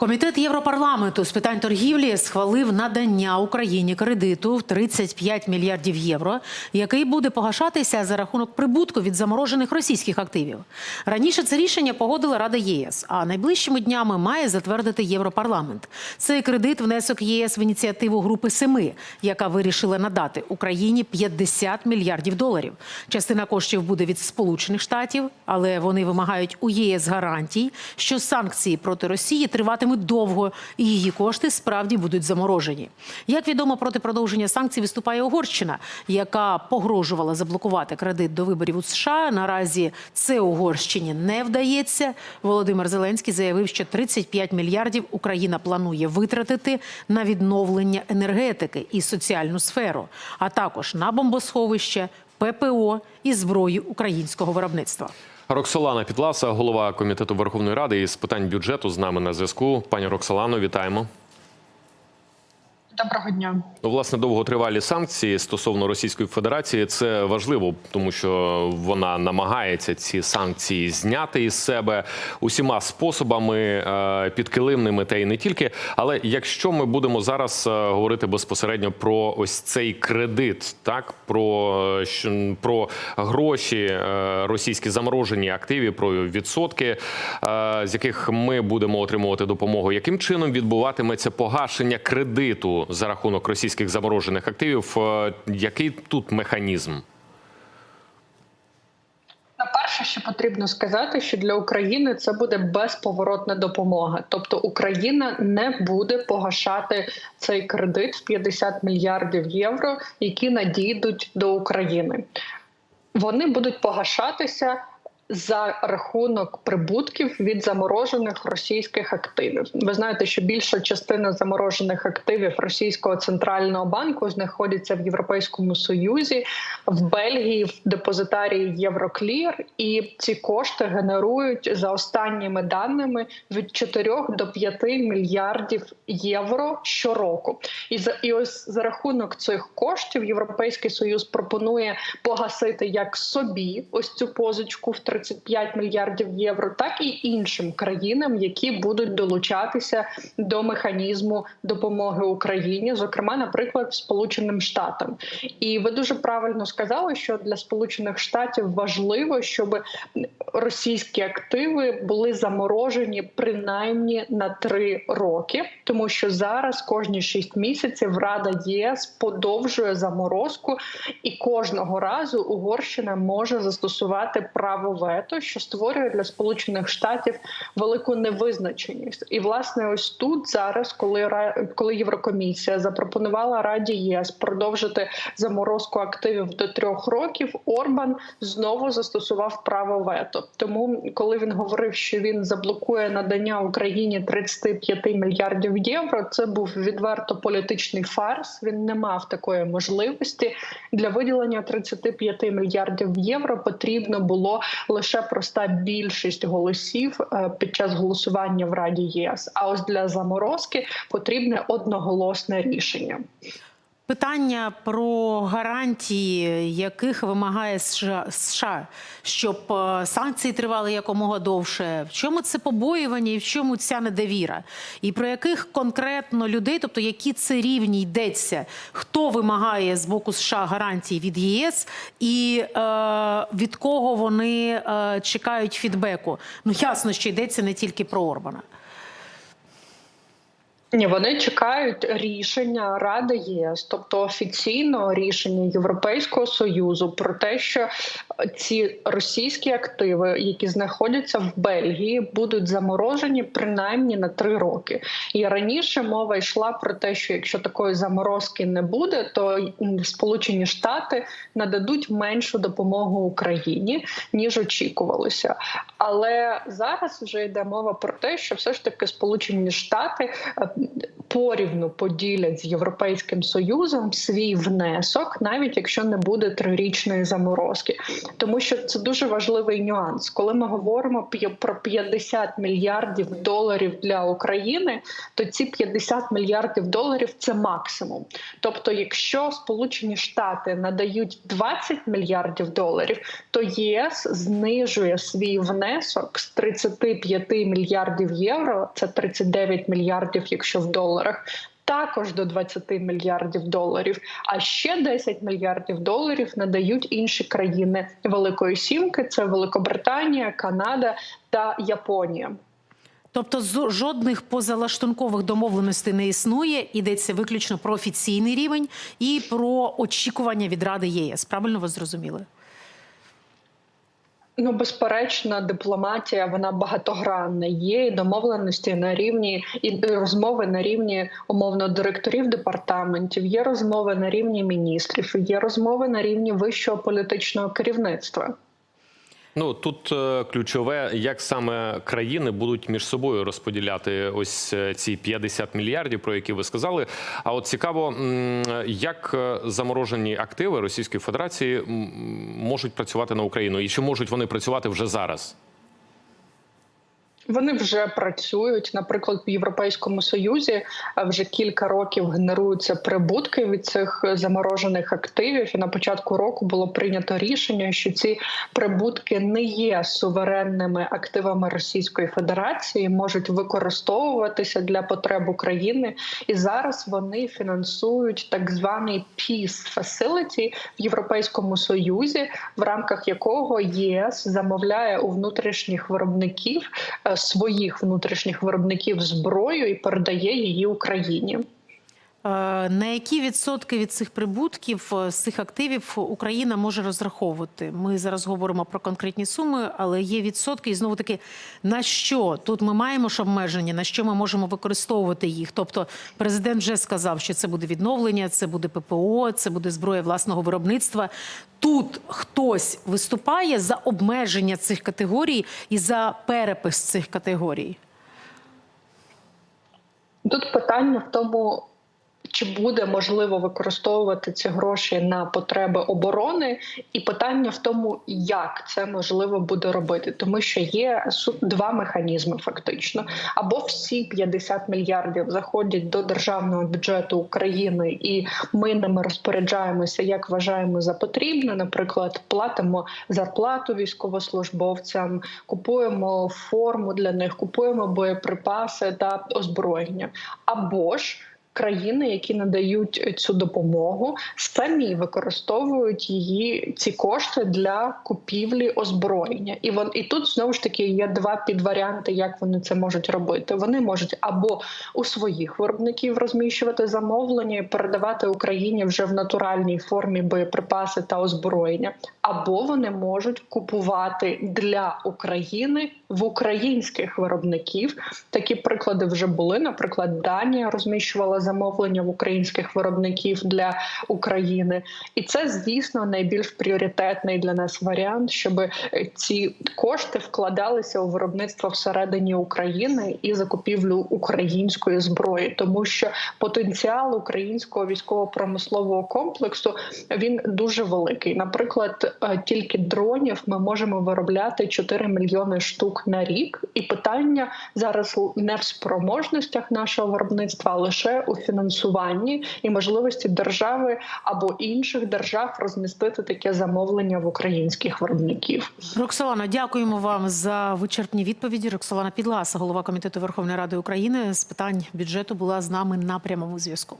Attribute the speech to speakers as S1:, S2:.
S1: Комітет Європарламенту з питань торгівлі схвалив надання Україні кредиту в 35 мільярдів євро, який буде погашатися за рахунок прибутку від заморожених російських активів. Раніше це рішення погодила Рада ЄС, а найближчими днями має затвердити Європарламент. Цей кредит внесок ЄС в ініціативу групи Семи, яка вирішила надати Україні 50 мільярдів доларів. Частина коштів буде від Сполучених Штатів, але вони вимагають у ЄС гарантій, що санкції проти Росії триватимуть довго, і її кошти справді будуть заморожені. Як відомо, проти продовження санкцій виступає Угорщина, яка погрожувала заблокувати кредит до виборів у США. Наразі це Угорщині не вдається. Володимир Зеленський заявив, що 35 мільярдів Україна планує витратити на відновлення енергетики і соціальну сферу, а також на бомбосховище, ППО і зброю українського виробництва.
S2: Роксолана Підласа, голова комітету Верховної Ради із питань бюджету, з нами на зв'язку. Пані Роксолано, вітаємо.
S3: Доброго дня.
S2: Ну, власне, довготривалі санкції стосовно Російської Федерації це важливо, тому що вона намагається ці санкції зняти із себе усіма способами е, підкилимними, та й не тільки. Але якщо ми будемо зараз е, говорити безпосередньо про ось цей кредит, так про, е, про гроші російські заморожені активі, про відсотки, з яких ми будемо отримувати допомогу, яким чином відбуватиметься погашення кредиту за рахунок російських заморожених активів? Е, Який тут механізм?
S3: На перше, що потрібно сказати, що для України це буде безповоротна допомога. Тобто Україна не буде погашати цей кредит в 50 мільярдів євро, які надійдуть до України. Вони будуть погашатися. За рахунок прибутків від заморожених російських активів, ви знаєте, що більша частина заморожених активів російського центрального банку знаходиться в Європейському Союзі, в Бельгії, в депозитарії Євроклір, і ці кошти генерують за останніми даними від 4 до 5 мільярдів євро щороку. І за і ось за рахунок цих коштів Європейський Союз пропонує погасити як собі ось цю позичку в 35 мільярдів євро, так і іншим країнам, які будуть долучатися до механізму допомоги Україні, зокрема, наприклад, Сполученим Штатам. І ви дуже правильно сказали, що для Сполучених Штатів важливо, щоб російські активи були заморожені принаймні на три роки, тому що зараз кожні шість місяців Рада ЄС подовжує заморозку, і кожного разу Угорщина може застосувати право вето, що створює для Сполучених Штатів велику невизначеність. І власне, ось тут зараз, коли коли Єврокомісія запропонувала Раді ЄС продовжити заморозку активів до трьох років, Орбан знову застосував право вето. Тому, коли він говорив, що він заблокує надання Україні 35 мільярдів євро, це був відверто політичний фарс. Він не мав такої можливості для виділення 35 мільярдів євро. Потрібно було лише проста більшість голосів е, під час голосування в Раді ЄС. А ось для заморозки потрібне одноголосне рішення.
S1: Питання про гарантії, яких вимагає США, щоб е, санкції тривали якомога довше. В чому це побоювання і в чому ця недовіра? І про яких конкретно людей, тобто які це рівні йдеться, хто вимагає з боку США гарантій від ЄС і е, від кого вони е, чекають фідбеку? Ну ясно, що йдеться не тільки про Орбана.
S3: Ні, вони чекають рішення Ради ЄС, тобто офіційного рішення Європейського союзу про те, що ці російські активи, які знаходяться в Бельгії, будуть заморожені принаймні на три роки. І раніше мова йшла про те, що якщо такої заморозки не буде, то Сполучені Штати нададуть меншу допомогу Україні ніж очікувалося. Але зараз вже йде мова про те, що все ж таки Сполучені Штати е, порівну поділять з європейським союзом свій внесок, навіть якщо не буде трирічної заморозки, тому що це дуже важливий нюанс. Коли ми говоримо про 50 мільярдів доларів для України, то ці 50 мільярдів доларів це максимум. Тобто, якщо Сполучені Штати надають 20 мільярдів доларів, то ЄС знижує свій внесок з 35 мільярдів євро, це 39 мільярдів, якщо в доларах. Також до 20 мільярдів доларів, а ще 10 мільярдів доларів надають інші країни Великої Сімки: це Великобританія, Канада та Японія.
S1: Тобто жодних позалаштункових домовленостей не існує. Йдеться виключно про офіційний рівень і про очікування від Ради ЄС. Правильно ви зрозуміли?
S3: Ну, безперечно, дипломатія вона багатогранна. Є і домовленості на рівні і розмови на рівні умовно директорів департаментів. Є розмови на рівні міністрів. Є розмови на рівні вищого політичного керівництва.
S2: Ну тут е, ключове, як саме країни будуть між собою розподіляти ось е, ці 50 мільярдів, про які ви сказали. А от цікаво, як е, заморожені активи Російської Федерації можуть працювати на Україну, і чи можуть вони працювати вже зараз?
S3: Вони вже працюють, наприклад, в Європейському Союзі вже кілька років генеруються прибутки від цих заморожених активів. І на початку року було прийнято рішення, що ці прибутки не є суверенними активами Російської Федерації, можуть використовуватися для потреб України. І зараз вони фінансують так званий Peace Facility в Європейському Союзі, в рамках якого ЄС замовляє у внутрішніх виробників е, своїх внутрішніх виробників зброю і передає її Україні.
S1: Е, На які відсотки від цих прибутків е, з цих активів Україна може розраховувати? Ми зараз говоримо про конкретні суми, але є відсотки, і знову таки на що тут ми маємо ж обмеження, на що ми можемо використовувати їх. Тобто, президент вже сказав, що це буде відновлення, це буде ППО, це буде зброя власного виробництва. Тут хтось виступає за обмеження цих категорій і за перепис цих категорій.
S3: Тут питання в тому. Чи буде можливо використовувати ці гроші на потреби оборони, і питання в тому, як це можливо буде робити, тому що є два механізми, фактично, або всі 50 мільярдів заходять до державного бюджету України, і ми ними розпоряджаємося, як вважаємо за потрібне. Наприклад, платимо зарплату військовослужбовцям, купуємо форму для них, купуємо боєприпаси та озброєння, або ж країни, які надають цю допомогу, самі використовують її ці кошти для купівлі озброєння. І вон і тут знову ж таки є два підваріанти, як вони це можуть робити. Вони можуть або у своїх виробників розміщувати замовлення і передавати Україні вже в натуральній формі боєприпаси та озброєння, або вони можуть купувати для України в українських виробників. Такі приклади вже були. Наприклад, Данія розміщувала замовлення в українських виробників для України, і це, звісно, найбільш пріоритетний для нас варіант, щоб е, ці кошти вкладалися у виробництво всередині України і закупівлю української зброї, тому що потенціал українського військово-промислового комплексу він дуже великий. Наприклад, е, тільки дронів ми можемо виробляти 4 мільйони штук на рік, і питання зараз не в спроможностях нашого виробництва, а лише у фінансуванні і можливості держави або інших держав розмістити таке замовлення в українських виробників.
S1: Роксолана, дякуємо вам за вичерпні відповіді. Роксолана Підласа, голова комітету Верховної Ради України з питань бюджету, була з нами на прямому зв'язку.